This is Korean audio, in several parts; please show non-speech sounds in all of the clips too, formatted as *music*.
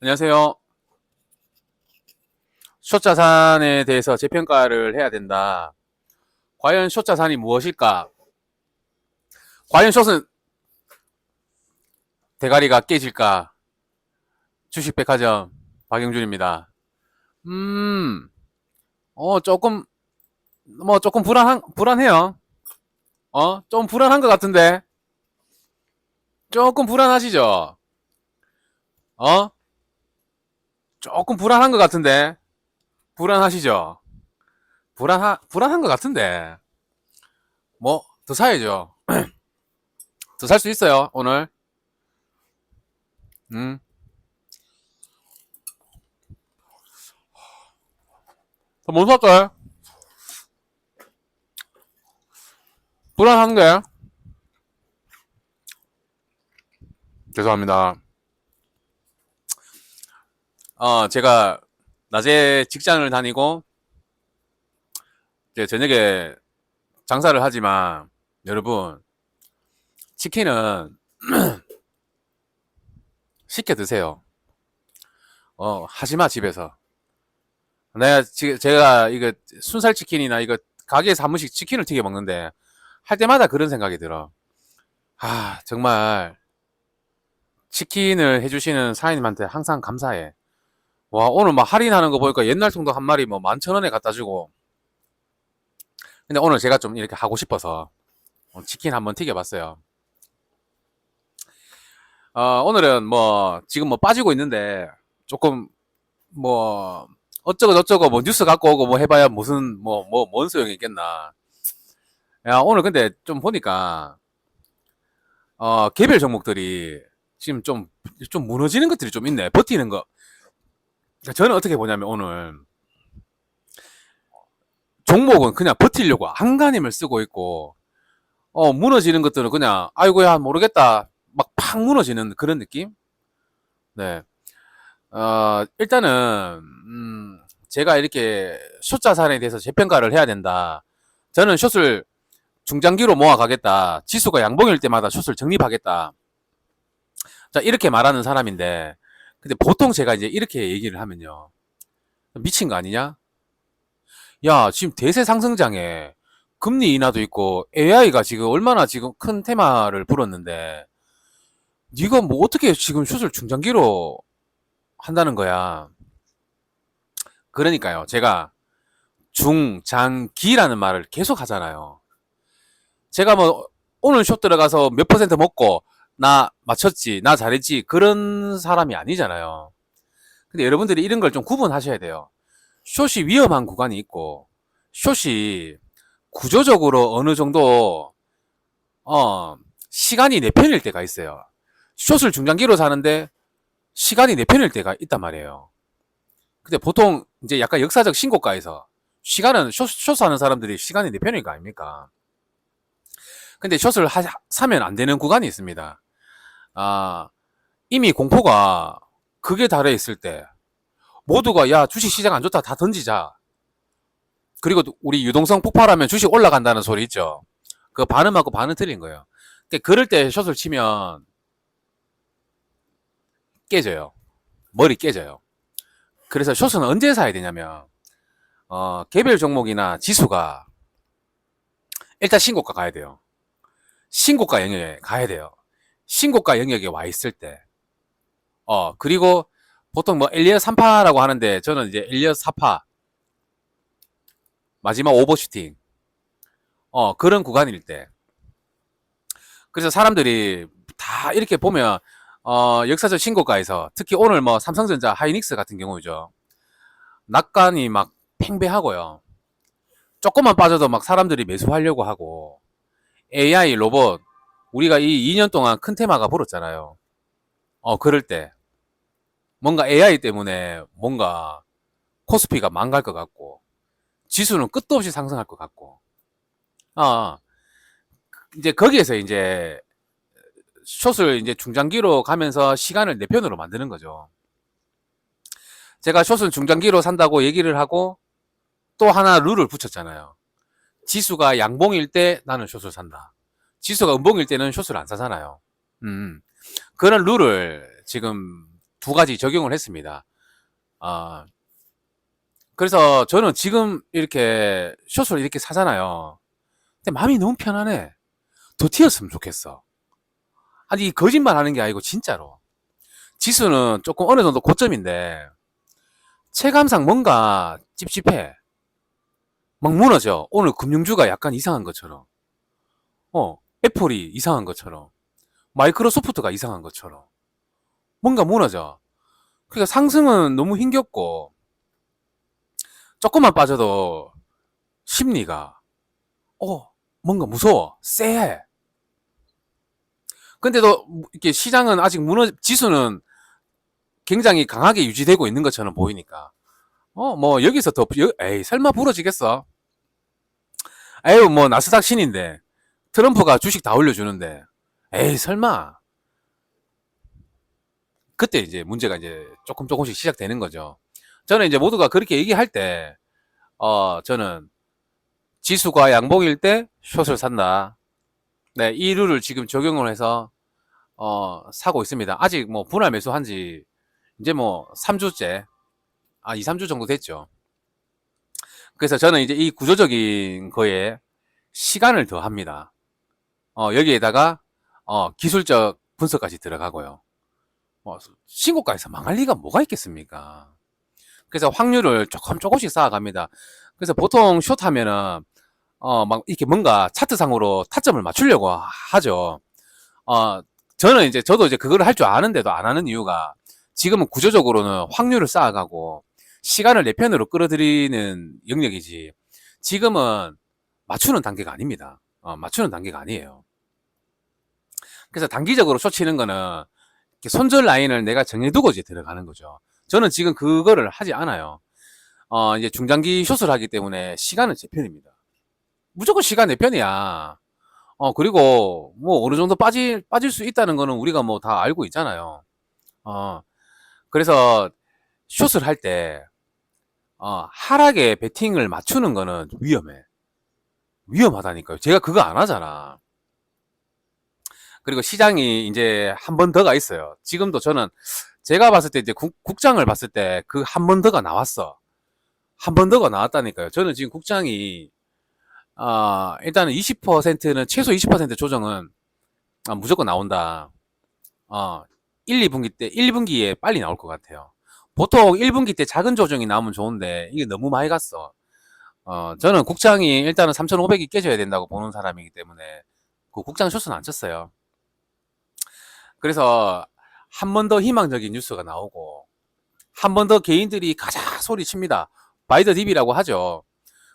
안녕하세요. 숏 자산에 대해서 재평가를 해야 된다. 과연 숏 자산이 무엇일까? 과연 숏은 대가리가 깨질까? 주식백화점 박영준입니다. 음, 어, 조금, 뭐, 조금 불안한, 불안해요. 어, 좀 불안한 것 같은데? 조금 불안하시죠? 어? 조금 불안한 것 같은데? 불안하시죠? 불안하, 불안한 것 같은데? 뭐, 더 사야죠. *clears throat* 더 살 수 있어요, 오늘. 음. 더못 살까요? 불안한 게. 죄송합니다. 어, 제가 낮에 직장을 다니고 이제 저녁에 장사를 하지만 여러분 치킨은 *clears throat* 시켜 드세요. 어, 하지마 집에서. 내가 제가 이거 순살 치킨이나 이거 가게에서 한 번씩 치킨을 튀겨 먹는데 할 때마다 그런 생각이 들어. 아, 정말 치킨을 해주시는 사장님한테 항상 감사해. 와, 오늘 막 할인하는 거 보니까 옛날 통도 한 마리 뭐 만천 원에 갖다 주고. 근데 오늘 제가 좀 이렇게 하고 싶어서 치킨 한번 튀겨봤어요. 어, 오늘은 뭐 지금 뭐 빠지고 있는데 조금 뭐 어쩌고 저쩌고 뭐 뉴스 갖고 오고 뭐 해봐야 무슨 뭐 뭐 뭔 소용이 있겠나. 야, 오늘 근데 좀 보니까 어, 개별 종목들이 지금 좀, 좀 무너지는 것들이 좀 있네. 버티는 거. 그러니까 저는 어떻게 보냐면 오늘 종목은 그냥 버티려고 한간힘을 쓰고 있고 어 무너지는 것들은 그냥 아이고야 모르겠다 막 팍 무너지는 그런 느낌? 네. 어, 일단은 음, 제가 이렇게 숏 자 산에 대해서 재평가를 해야 된다. 저는 숏을 중장기로 모아가겠다. 지수가 양봉일 때마다 숏을 적립하겠다. 자 이렇게 말하는 사람인데 근데 보통 제가 이제 이렇게 얘기를 하면요. 미친 거 아니냐? 야, 지금 대세 상승장에 금리 인하도 있고 AI가 지금 얼마나 지금 큰 테마를 불었는데 네가 뭐 어떻게 지금 슛을 중장기로 한다는 거야. 그러니까요. 제가 중장기라는 말을 계속 하잖아요. 제가 뭐 오늘 숏 들어가서 몇 퍼센트 먹고 나 맞췄지, 나 잘했지, 그런 사람이 아니잖아요. 근데 여러분들이 이런 걸 좀 구분하셔야 돼요. 숏이 위험한 구간이 있고, 숏이 구조적으로 어느 정도, 어, 시간이 내 편일 때가 있어요. 숏을 중장기로 사는데, 시간이 내 편일 때가 있단 말이에요. 근데 보통, 이제 약간 역사적 신고가에서, 시간은, 숏, 숏 사는 사람들이 시간이 내 편일 거 아닙니까? 근데 숏을 하, 사면 안 되는 구간이 있습니다. 아, 이미 공포가 극에 달해 있을 때 모두가 야 주식 시장 안 좋다 다 던지자. 그리고 우리 유동성 폭발하면 주식 올라간다는 소리 있죠. 그 반응하고 반응 틀린 거예요. 근데 그럴 때 숏을 치면 깨져요. 머리 깨져요. 그래서 숏은 언제 사야 되냐면 어, 개별 종목이나 지수가 일단 신고가 가야 돼요. 신고가 영역에 가야 돼요. 신고가 영역에 와 있을 때, 어, 그리고 보통 뭐 엘리엇 3파라고 하는데 저는 이제 엘리엇 4파, 마지막 오버슈팅, 어, 그런 구간일 때. 그래서 사람들이 다 이렇게 보면, 어, 역사적 신고가에서 특히 오늘 뭐 삼성전자, 하이닉스 같은 경우죠. 낙관이 막 팽배하고요. 조금만 빠져도 막 사람들이 매수하려고 하고, AI 로봇, 우리가 이 2년 동안 큰 테마가 불었잖아요. 어, 그럴 때. 뭔가 AI 때문에 뭔가 코스피가 망갈 것 같고, 지수는 끝도 없이 상승할 것 같고, 아, 이제 거기에서 이제 숏을 이제 중장기로 가면서 시간을 내 편으로 만드는 거죠. 제가 숏은 중장기로 산다고 얘기를 하고 또 하나 룰을 붙였잖아요. 지수가 양봉일 때 나는 숏을 산다. 지수가 음봉일 때는 숏을 안 사잖아요. 음. 그런 룰을 지금 두 가지 적용을 했습니다. 아, 그래서 저는 지금 이렇게 숏을 이렇게 사잖아요. 근데 마음이 너무 편안해. 더 튀었으면 좋겠어. 아니, 거짓말 하는 게 아니고, 진짜로. 지수는 조금 어느 정도 고점인데, 체감상 뭔가 찝찝해. 막 무너져. 오늘 금융주가 약간 이상한 것처럼. 어, 애플이 이상한 것처럼. 마이크로소프트가 이상한 것처럼. 뭔가 무너져. 그러니까 상승은 너무 힘겹고, 조금만 빠져도 심리가, 어, 뭔가 무서워. 쎄해. 근데도 이렇게 시장은 아직 무너, 지수는 굉장히 강하게 유지되고 있는 것처럼 보이니까. 어, 뭐, 여기서 더, 여- 에이, 설마 부러지겠어? 에휴, 뭐, 나스닥 신인데. 트럼프가 주식 다 올려주는데. 에이, 설마. 그때 이제 문제가 이제 조금 조금씩 시작되는 거죠. 저는 이제 모두가 그렇게 얘기할 때, 어, 저는 지수가 양봉일 때 숏을 산다. 네, 이 룰을 지금 적용을 해서, 어, 사고 있습니다. 아직 뭐 분할 매수한 지 이제 뭐 3주째, 아, 2, 3주 정도 됐죠. 그래서 저는 이제 이 구조적인 거에 시간을 더 합니다. 어, 여기에다가, 어, 기술적 분석까지 들어가고요. 뭐, 신고가에서 망할 리가 뭐가 있겠습니까? 그래서 확률을 조금 조금씩 쌓아갑니다. 그래서 보통 숏 하면은, 어, 막 이렇게 뭔가 차트상으로 타점을 맞추려고 하죠. 어, 저는 이제, 저도 이제 그걸 할 줄 아는데도 안 하는 이유가 지금은 구조적으로는 확률을 쌓아가고 시간을 내 편으로 끌어들이는 영역이지. 지금은 맞추는 단계가 아닙니다. 어, 맞추는 단계가 아니에요. 그래서 단기적으로 숏 치는 거는 손절 라인을 내가 정해두고 이제 들어가는 거죠. 저는 지금 그거를 하지 않아요. 어, 이제 중장기 숏을 하기 때문에 시간은 제 편입니다. 무조건 시간 내 편이야. 어, 그리고 뭐 어느 정도 빠질, 빠질 수 있다는 거는 우리가 뭐 다 알고 있잖아요. 어, 그래서 숏을 할 때, 어, 하락에 베팅을 맞추는 거는 위험해. 위험하다니까요. 제가 그거 안 하잖아. 그리고 시장이 이제 한 번 더가 있어요. 지금도 저는 제가 봤을 때 이제 국, 국장을 봤을 때 그 한 번 더가 나왔어. 한 번 더가 나왔다니까요. 저는 지금 국장이 아, 일단은 20%는 최소 20% 조정은 아, 무조건 나온다. 어, 1, 2분기 때 1, 2분기에 빨리 나올 것 같아요. 보통 1분기 때 작은 조정이 나오면 좋은데 이게 너무 많이 갔어. 어, 저는 국장이 일단은 3,500이 깨져야 된다고 보는 사람이기 때문에 그 국장 숏은 안 쳤어요. 그래서 한 번 더 희망적인 뉴스가 나오고 한 번 더 개인들이 가자 소리 칩니다. 바이더 딥이라고 하죠.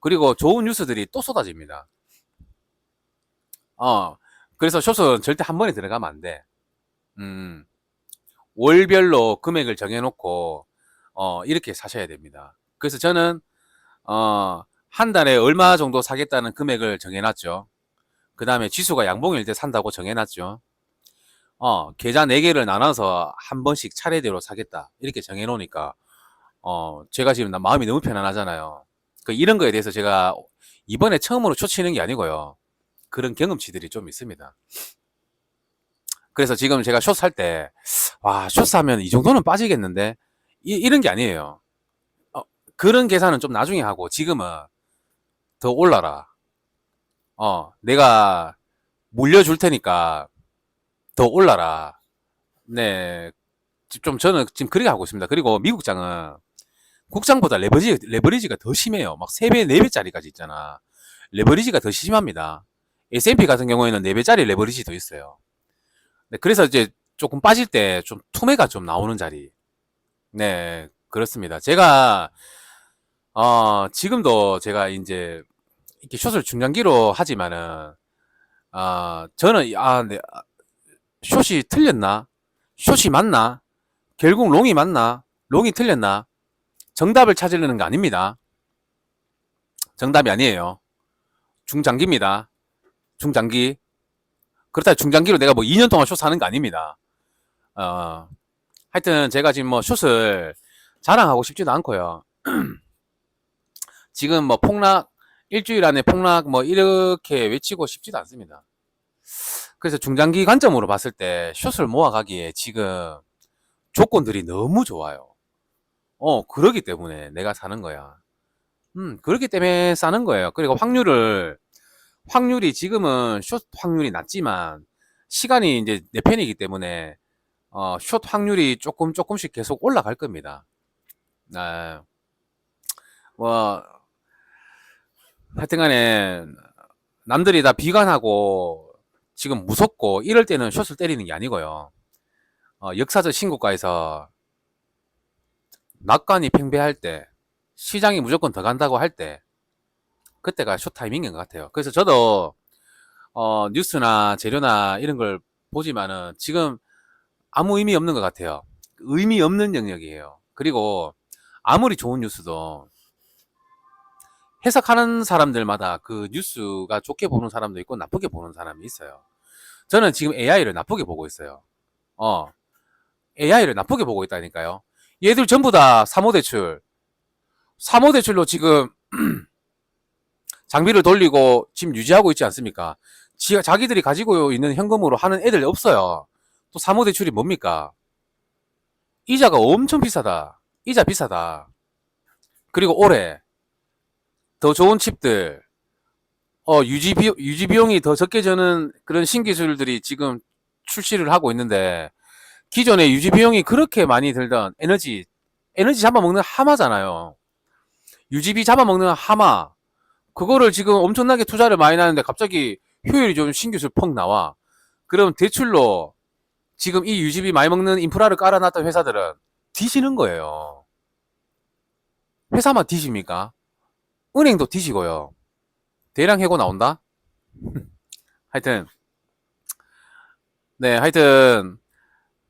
그리고 좋은 뉴스들이 또 쏟아집니다. 어, 그래서 숏은 절대 한 번에 들어가면 안 돼. 음, 월별로 금액을 정해놓고, 어, 이렇게 사셔야 됩니다. 그래서 저는, 어, 한 달에 얼마 정도 사겠다는 금액을 정해놨죠. 그 다음에 지수가 양봉일 때 산다고 정해놨죠. 어, 계좌 4개를 나눠서 한 번씩 차례대로 사겠다. 이렇게 정해놓으니까, 어, 제가 지금 나- 마음이 너무 편안하잖아요. 그 이런 거에 대해서 제가 이번에 처음으로 초치는 게 아니고요. 그런 경험치들이 좀 있습니다. 그래서 지금 제가 숏 살 때, 와, 숏 사면 이 정도는 빠지겠는데? 이, 런게 아니에요. 어, 그런 계산은 좀 나중에 하고, 지금은 더 올라라. 어, 내가 물려줄 테니까 더 올라라. 네. 좀 저는 지금 그렇게 하고 있습니다. 그리고 미국장은 국장보다 레버리지, 레버리지가 더 심해요. 막 3배, 4배짜리까지 있잖아. 레버리지가 더 심합니다. S&P 같은 경우에는 4배짜리 레버리지 더 있어요. 네, 그래서 이제 조금 빠질 때 좀 투매가 좀 나오는 자리. 네, 그렇습니다. 제가, 어, 지금도 제가 이제 이렇게 숏을 중장기로 하지만은, 어, 저는, 아, 네, 아, 숏이 틀렸나? 숏이 맞나? 결국 롱이 맞나? 롱이 틀렸나? 정답을 찾으려는 거 아닙니다. 정답이 아니에요. 중장기입니다. 중장기. 그렇다 중장기로 내가 뭐 2년 동안 숏 사는 거 아닙니다. 어, 하여튼 제가 지금 뭐 숏을 자랑하고 싶지도 않고요. *clears throat* 지금 뭐 폭락, 일주일 안에 폭락 뭐 이렇게 외치고 싶지도 않습니다. 그래서 중장기 관점으로 봤을 때 숏을 모아가기에 지금 조건들이 너무 좋아요. 어, 그러기 때문에 내가 사는 거야. 음, 그렇기 때문에 싸는 거예요. 그리고 확률을, 확률이 지금은 숏 확률이 낮지만, 시간이 이제 내 편이기 때문에, 어, 숏 확률이 조금 조금씩 계속 올라갈 겁니다. 아, 뭐, 하여튼 간에, 남들이 다 비관하고, 지금 무섭고, 이럴 때는 숏을 때리는 게 아니고요. 어, 역사적 신고가에서, 낙관이 팽배할 때, 시장이 무조건 더 간다고 할 때, 그때가 숏 타이밍인 것 같아요. 그래서 저도, 어, 뉴스나 재료나 이런 걸 보지만은 지금 아무 의미 없는 것 같아요. 의미 없는 영역이에요. 그리고 아무리 좋은 뉴스도 해석하는 사람들마다 그 뉴스가 좋게 보는 사람도 있고 나쁘게 보는 사람이 있어요. 저는 지금 AI를 나쁘게 보고 있어요. 어, AI를 나쁘게 보고 있다니까요. 얘들 전부 다 사모대출, 사모대출로 지금 *clears throat* 장비를 돌리고 지금 유지하고 있지 않습니까? 지, 자기들이 가지고 있는 현금으로 하는 애들 없어요. 또 사모대출이 뭡니까? 이자가 엄청 비싸다. 이자 비싸다. 그리고 올해 더 좋은 칩들, 어, 유지 비, 유지 비용이 더 적게 드는 그런 신기술들이 지금 출시를 하고 있는데, 기존에 유지 비용이 그렇게 많이 들던 에너지, 에너지 잡아먹는 하마잖아요. 유지비 잡아먹는 하마, 그거를 지금 엄청나게 투자를 많이 하는데 갑자기 효율이 좀 신기술 펑 나와. 그럼 대출로 지금 이 유지비 많이 먹는 인프라를 깔아놨던 회사들은 뒤지는 거예요. 회사만 뒤집니까? 은행도 뒤지고요. 대량 해고 나온다? 하여튼, 네, 하여튼,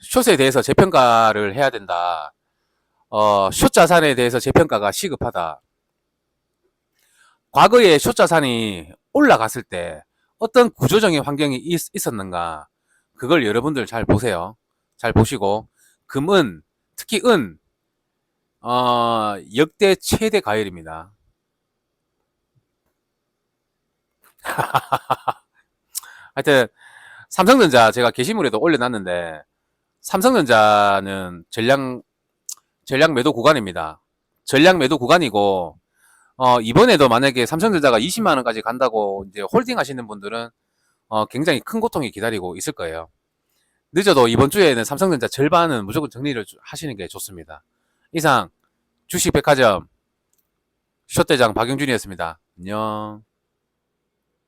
숏에 대해서 재평가를 해야 된다. 어, 숏 자산에 대해서 재평가가 시급하다. 과거에 숏 자산이 올라갔을 때 어떤 구조적인 환경이 있, 있었는가? 그걸 여러분들 잘 보세요. 잘 보시고, 금은, 특히 은, 어, 역대 최대 가열입니다. *laughs* 하여튼, 삼성전자 제가 게시물에도 올려놨는데, 삼성전자는 전량, 전량 매도 구간입니다. 전량 매도 구간이고, 어, 이번에도 만약에 삼성전자가 20만 원까지 간다고 이제 홀딩 하시는 분들은, 어, 굉장히 큰 고통이 기다리고 있을 거예요. 늦어도 이번 주에는 삼성전자 절반은 무조건 정리를 주- 하시는 게 좋습니다. 이상, 주식백화점, 숏대장 박영준이었습니다. 안녕.